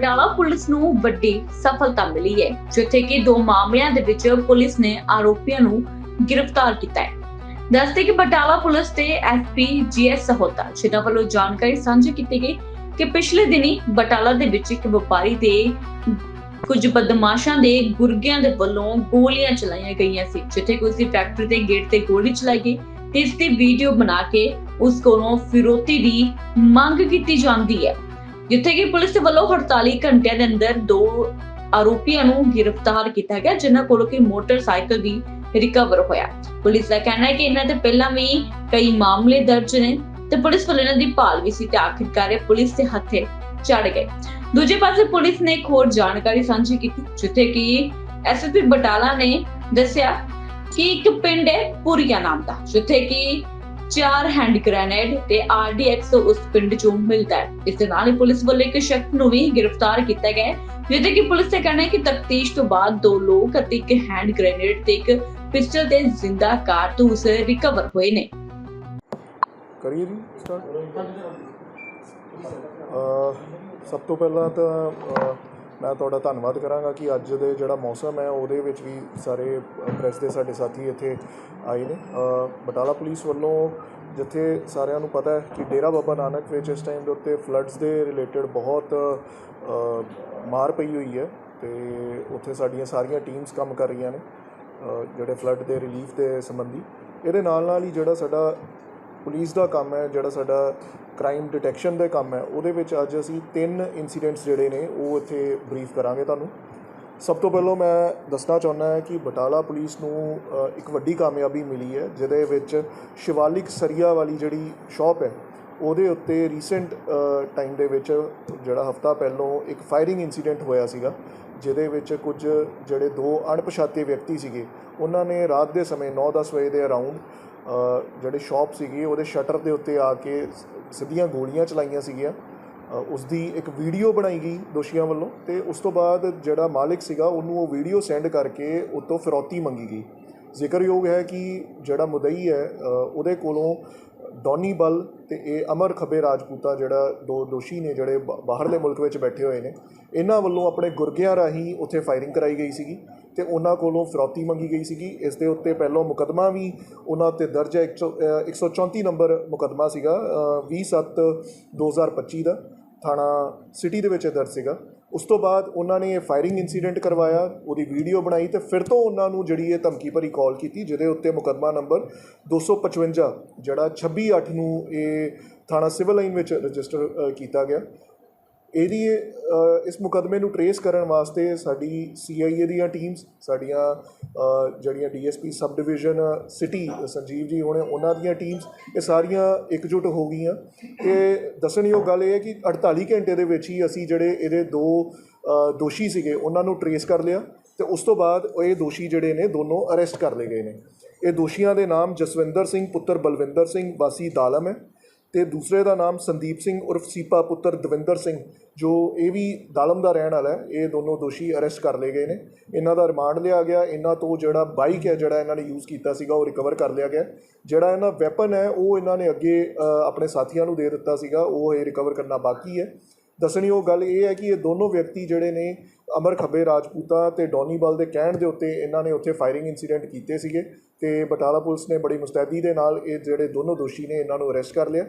Batala police ਨੂੰ ਵੱਡੀ ਸਫਲਤਾ ਮਿਲੀ ਹੈ, ਜਿੱਥੇ ਕਿ ਦੋ ਮਾਮਲਿਆਂ ਦੇ ਵਿੱਚ ਪੁਲਿਸ ਨੇ ਆਰੋਪੀਆਂ ਨੂੰ ਗ੍ਰਿਫਤਾਰ ਕੀਤਾ ਹੈ। ਦੱਸਦੇ ਕਿ ਬਟਾਲਾ ਪੁਲਿਸ ਤੇ ਐਸਪੀ ਜੀਐਸ ਸਹੋਤਾ, ਜਿਨ੍ਹਾਂ ਵੱਲੋਂ ਜਾਣਕਾਰੀ ਸਾਂਝੀ ਕੀਤੀ ਗਈ ਕਿ ਪਿਛਲੇ ਦਿਨੀ ਬਟਾਲਾ ਦੇ ਵਿੱਚ ਇੱਕ ਵਪਾਰੀ ਦੇ ਕੁਝ ਬਦਮਾਸ਼ਾਂ ਦੇ ਗੁਰਗਿਆਂ ਦੇ ਵੱਲੋਂ ਗੋਲੀਆਂ ਚਲਾਈਆਂ ਗਈਆਂ ਸੀ, ਜਿੱਥੇ ਕਿ ਉਸਦੀ ਫੈਕਟਰੀ ਦੇ ਗੇਟ ਤੇ ਗੋਲੀ ਚਲਾਈ ਗਈ। ਤੇ ਇਸ ਦੀ ਵੀਡੀਓ ਬਣਾ ਕੇ ਉਸ ਕੋਲੋਂ ਫਿਰੋਤੀ ਦੀ ਮੰਗ ਕੀਤੀ ਜਾਂਦੀ ਹੈ। ਜਿੱਥੇ ਕਿ ਪੁਲਿਸ ਵੱਲੋਂ 48 ਘੰਟਿਆਂ ਦੇ ਅੰਦਰ ਦੋ ਆਰੋਪੀਆਂ ਨੂੰ ਗ੍ਰਿਫਤਾਰ ਕੀਤਾ ਗਿਆ, ਜਿਨ੍ਹਾਂ ਕੋਲੋਂ ਕਿ ਮੋਟਰਸਾਈਕਲ ਵੀ ਰਿਕਵਰ ਹੋਇਆ। ਪੁਲਿਸ ਦਾ ਕਹਿਣਾ ਹੈ ਕਿ ਇਹਨਾਂ ਤੇ ਪਹਿਲਾਂ ਵੀ ਕਈ ਮਾਮਲੇ ਦਰਜ ਨੇ ਤੇ ਪੁਲਿਸ ਵੱਲੋਂ ਇਹਨਾਂ ਦੀ ਭਾਲ ਵੀ ਸੀ ਤੇ ਆਖਿਰਕਾਰ ਇਹ ਪੁਲਿਸ ਦੇ ਹੱਥੇ ਚੜ ਗਏ। ਦੂਜੇ ਪਾਸੇ ਪੁਲਿਸ ਨੇ ਇੱਕ ਹੋਰ ਜਾਣਕਾਰੀ ਸਾਂਝੀ ਕੀਤੀ, ਜਿੱਥੇ ਕਿ ਐਸਐਸਪੀ ਬਟਾਲਾ ਨੇ ਦੱਸਿਆ ਕਿ ਇੱਕ ਪਿੰਡ ਹੈ ਪੁਰੀਆ ਨਾਮ ਦਾ, ਜਿੱਥੇ ਕਿ ਚਾਰ ਹੈਂਡ ਗ੍ਰੈਨੇਡ ਤੇ ਆਰਡੀਐਕਸ ਉਸ ਪਿੰਡ ਚੋਂ ਮਿਲਦਾ ਹੈ। ਇਸ ਦੇ ਨਾਲ ਹੀ ਪੁਲਿਸ ਵੱਲੋਂ ਇੱਕ ਸ਼ਖਸ ਨੂੰ ਵੀ ਗ੍ਰਿਫਤਾਰ ਕੀਤਾ ਗਿਆ ਹੈ, ਜਿੱਥੇ ਕਿ ਪੁਲਿਸ ਦਾ ਕਹਿਣਾ ਹੈ ਕਿ ਤਫਤੀਸ਼ ਤੋਂ ਬਾਅਦ ਦੋ ਲੋਕ ਅਤੇ ਇੱਕ ਹੈਂਡ ਗ੍ਰੈਨੇਡ ਤੇ ਇੱਕ ਪਿਸਟਲ ਤੇ ਜ਼ਿੰਦਾ ਕਾਰਤੂਸ ਰਿਕਵਰ ਹੋਏ ਨੇ। ਕਰੀਏ ਜੀ ਸਟਾਰਟ ਸਭ ਤੋਂ ਪਹਿਲਾਂ ਤਾਂ ਮੈਂ ਤੁਹਾਡਾ ਧੰਨਵਾਦ ਕਰਾਂਗਾ ਕਿ ਅੱਜ ਦੇ ਜਿਹੜਾ ਮੌਸਮ ਹੈ, ਉਹਦੇ ਵਿੱਚ ਵੀ ਸਾਰੇ ਪ੍ਰੈਸ ਦੇ ਸਾਡੇ ਸਾਥੀ ਇੱਥੇ ਆਏ ਨੇ। ਬਟਾਲਾ ਪੁਲਿਸ ਵੱਲੋਂ ਜਿੱਥੇ ਸਾਰਿਆਂ ਨੂੰ ਪਤਾ ਹੈ ਕਿ ਡੇਰਾ ਬਾਬਾ ਨਾਨਕ ਵਿੱਚ ਇਸ ਟਾਈਮ ਦੇ ਉੱਤੇ ਫਲੱਡਸ ਦੇ ਰਿਲੇਟਡ ਬਹੁਤ ਮਾਰ ਪਈ ਹੋਈ ਹੈ ਤੇ ਉੱਥੇ ਸਾਡੀਆਂ ਸਾਰੀਆਂ ਟੀਮਸ ਕੰਮ ਕਰ ਰਹੀਆਂ ਨੇ ਜਿਹੜੇ ਫਲੱਡ ਦੇ ਰਿਲੀਫ ਦੇ ਸੰਬੰਧੀ। ਇਹਦੇ ਨਾਲ ਨਾਲ ਹੀ ਜਿਹੜਾ ਸਾਡਾ ਪੁਲਿਸ ਦਾ ਕੰਮ ਹੈ, ਜਿਹੜਾ ਸਾਡਾ ਕ੍ਰਾਈਮ ਡਿਟੈਕਸ਼ਨ ਦਾ ਕੰਮ ਹੈ, ਉਹਦੇ ਵਿੱਚ ਅੱਜ ਅਸੀਂ ਤਿੰਨ ਇਨਸੀਡੈਂਟਸ ਜਿਹੜੇ ਨੇ, ਉਹ ਇੱਥੇ ਬਰੀਫ ਕਰਾਂਗੇ ਤੁਹਾਨੂੰ। ਸਭ ਤੋਂ ਪਹਿਲਾਂ ਮੈਂ ਦੱਸਣਾ ਚਾਹੁੰਦਾ ਹਾਂ ਕਿ ਬਟਾਲਾ ਪੁਲਿਸ ਨੂੰ ਇੱਕ ਵੱਡੀ ਕਾਮਯਾਬੀ ਮਿਲੀ ਹੈ, ਜਿਹਦੇ ਵਿੱਚ ਸ਼ਿਵਾਲਿਕ ਸਰੀਆ ਵਾਲੀ ਜਿਹੜੀ ਸ਼ਾਪ ਹੈ, ਉਹਦੇ ਉੱਤੇ ਰੀਸੈਂਟ ਟਾਈਮ ਦੇ ਵਿੱਚ ਜਿਹੜਾ ਹਫਤਾ ਪਹਿਲਾਂ ਇੱਕ ਫਾਇਰਿੰਗ ਇਨਸੀਡੈਂਟ ਹੋਇਆ ਸੀਗਾ, ਜਿਹਦੇ ਵਿੱਚ ਕੁਝ ਜਿਹੜੇ ਦੋ ਅਣਪਛਾਤੇ ਵਿਅਕਤੀ ਸੀਗੇ, ਉਹਨਾਂ ਨੇ ਰਾਤ ਦੇ ਸਮੇਂ 9-10 ਵਜੇ ਦੇ ਅਰਾਊਂਡ ਜਿਹੜੇ ਸ਼ਾਪ ਸੀਗੀ ਉਹਦੇ ਸ਼ਟਰ ਦੇ ਉੱਤੇ ਆ ਕੇ ਸਿੱਧੀਆਂ ਗੋਲੀਆਂ ਚਲਾਈਆਂ ਸੀਗੀਆਂ। ਅ, ਉਸ ਦੀ ਇੱਕ ਵੀਡੀਓ ਬਣਾਈ ਗਈ ਦੋਸ਼ੀਆਂ ਵੱਲੋਂ ਤੇ ਉਸ ਤੋਂ ਬਾਅਦ ਜਿਹੜਾ ਮਾਲਿਕ ਸੀਗਾ ਉਹਨੂੰ ਉਹ ਵੀਡੀਓ ਸੈਂਡ ਕਰਕੇ ਉਤੋਂ ਫਿਰੌਤੀ ਮੰਗੀ ਗਈ। ਜ਼ਿਕਰਯੋਗ ਹੈ ਕਿ ਜਿਹੜਾ ਮੁਦਈ ਹੈ ਉਹਦੇ ਕੋਲੋਂ ਡੋਨੀ ਬਲ ਤੇ ਇਹ ਅਮਰ ਖੱਬੇ ਰਾਜਪੂਤਾ ਜਿਹੜਾ ਦੋ ਦੋਸ਼ੀ ਨੇ ਜਿਹੜੇ ਬਾ- ਬਾਹਰਲੇ ਮੁਲਕ ਵਿੱਚ ਬੈਠੇ ਹੋਏ ਨੇ, ਇਹਨਾਂ ਵੱਲੋਂ ਆਪਣੇ ਗੁਰਗਿਆਂ ਰਾਹੀਂ ਉੱਥੇ ਫਾਇਰਿੰਗ ਕਰਾਈ ਗਈ ਸੀਗੀ ਤੇ ਉਹਨਾਂ ਕੋਲੋਂ ਫਿਰੌਤੀ ਮੰਗੀ ਗਈ ਸੀਗੀ। ਇਸ ਦੇ ਉੱਤੇ ਪਹਿਲਾਂ ਮੁਕਦਮਾ ਵੀ ਉਹਨਾਂ ਉੱਤੇ ਦਰਜ ਹੈ। 134 ਨੰਬਰ ਮੁਕਦਮਾ ਸੀਗਾ 27/2025 ਦਾ ਥਾਣਾ ਸਿਟੀ ਦੇ ਵਿੱਚ ਦਰਜ ਸੀਗਾ। ਉਸ ਤੋਂ ਬਾਅਦ ਉਹਨਾਂ ਨੇ ਇਹ ਫਾਇਰਿੰਗ ਇਨਸੀਡੈਂਟ ਕਰਵਾਇਆ, ਉਹਦੀ ਵੀਡੀਓ ਬਣਾਈ ਤੇ ਫਿਰ ਤੋਂ ਉਹਨਾਂ ਨੂੰ ਜਿਹੜੀ ਇਹ ਧਮਕੀ ਭਰੀ ਕਾਲ ਕੀਤੀ, ਜਿਹਦੇ ਉੱਤੇ ਮੁਕਦਮਾ ਨੰਬਰ 255 ਜਿਹੜਾ 26/8 ਨੂੰ ਇਹ ਥਾਣਾ ਸਿਵਲ ਲਾਈਨ ਵਿੱਚ ਰਜਿਸਟਰ ਕੀਤਾ ਗਿਆ। ਇਹਦੀ ਇਸ ਮੁਕਦਮੇ ਨੂੰ ਟਰੇਸ ਕਰਨ ਵਾਸਤੇ ਸਾਡੀ ਸੀਆਈਏ ਦੀਆਂ ਟੀਮਸ ਸਾਡੀਆਂ ਅ, ਜਿਹੜੀਆਂ DSP sub division city Sanjeev ji ਹੋਣੇ ਉਹਨਾਂ ਦੀਆਂ ਟੀਮਸ ਇਹ ਸਾਰੀਆਂ ਇਕਜੁੱਟ ਹੋ ਗਈਆਂ। ਤੇ ਦੱਸਣਯੋਗ ਗੱਲ ਇਹ ਹੈ ਕਿ 48 ਘੰਟੇ ਦੇ ਵਿੱਚ ਹੀ ਅਸੀਂ ਜਿਹੜੇ ਇਹਦੇ ਦੋ ਦੋਸ਼ੀ ਸੀਗੇ ਉਹਨਾਂ ਨੂੰ ਟਰੇਸ ਕਰ ਲਿਆ ਤੇ ਉਸ ਤੋਂ ਬਾਅਦ ਇਹ ਦੋਸ਼ੀ ਜਿਹੜੇ ਨੇ ਦੋਨੋਂ ਅਰੈਸਟ ਕਰ ਲਏ ਗਏ ਨੇ। ਇਹ ਦੋਸ਼ੀਆਂ ਦੇ ਨਾਮ ਜਸਵਿੰਦਰ ਸਿੰਘ ਪੁੱਤਰ ਬਲਵਿੰਦਰ ਸਿੰਘ ਵਾਸੀ ਦਾਲਮ ਹੈ। ਤੇ ਦੂਸਰੇ ਦਾ ਨਾਮ ਸੰਦੀਪ ਸਿੰਘ ਉਰਫ ਸੀਪਾ ਪੁੱਤਰ ਦਵਿੰਦਰ ਸਿੰਘ, ਜੋ ਇਹ ਵੀ ਦਾਲਮ ਦਾ ਰਹਿਣ ਵਾਲਾ ਹੈ। ਇਹ ਦੋਨੋਂ ਦੋਸ਼ੀ ਅਰੈਸਟ ਕਰ ਲਏ ਗਏ ਨੇ। ਇਹਨਾਂ ਦਾ ਰਿਮਾਂਡ ਲਿਆ ਗਿਆ। ਇਹਨਾਂ ਤੋਂ ਜਿਹੜਾ ਬਾਈਕ ਹੈ, ਜਿਹੜਾ ਇਹਨਾਂ ਨੇ ਯੂਜ਼ ਕੀਤਾ ਸੀਗਾ, ਉਹ ਰਿਕਵਰ ਕਰ ਲਿਆ ਗਿਆ। ਜਿਹੜਾ ਇਹਨਾਂ ਵੈਪਨ ਹੈ, ਉਹ ਇਹਨਾਂ ਨੇ ਅੱਗੇ ਆਪਣੇ ਸਾਥੀਆਂ ਨੂੰ ਦੇ ਦਿੱਤਾ ਸੀਗਾ। ਉਹ ਇਹ ਰਿਕਵਰ ਕਰਨਾ ਬਾਕੀ ਹੈ। ਦੱਸਣਯੋਗ ਗੱਲ ਇਹ ਹੈ ਕਿ ਇਹ ਦੋਨੋਂ ਵਿਅਕਤੀ ਜਿਹੜੇ ਨੇ ਅਮਰ ਖੱਬੇ ਰਾਜਪੂਤਾ ਤੇ ਡੌਨੀ ਬਲ ਦੇ ਕਹਿਣ ਦੇ ਉੱਤੇ ਇਹਨਾਂ ਨੇ ਉੱਥੇ ਫਾਇਰਿੰਗ ਇਨਸੀਡੈਂਟ ਕੀਤੇ ਸੀਗੇ ਤੇ ਬਟਾਲਾ ਪੁਲਿਸ ਨੇ ਬੜੀ ਮੁਸਤੈਦੀ ਦੇ ਨਾਲ ਇਹ ਜਿਹੜੇ ਦੋਨੋਂ ਦੋਸ਼ੀ ਨੇ ਇਹਨਾਂ ਨੂੰ ਅਰੈਸਟ ਕਰ ਲਿਆ।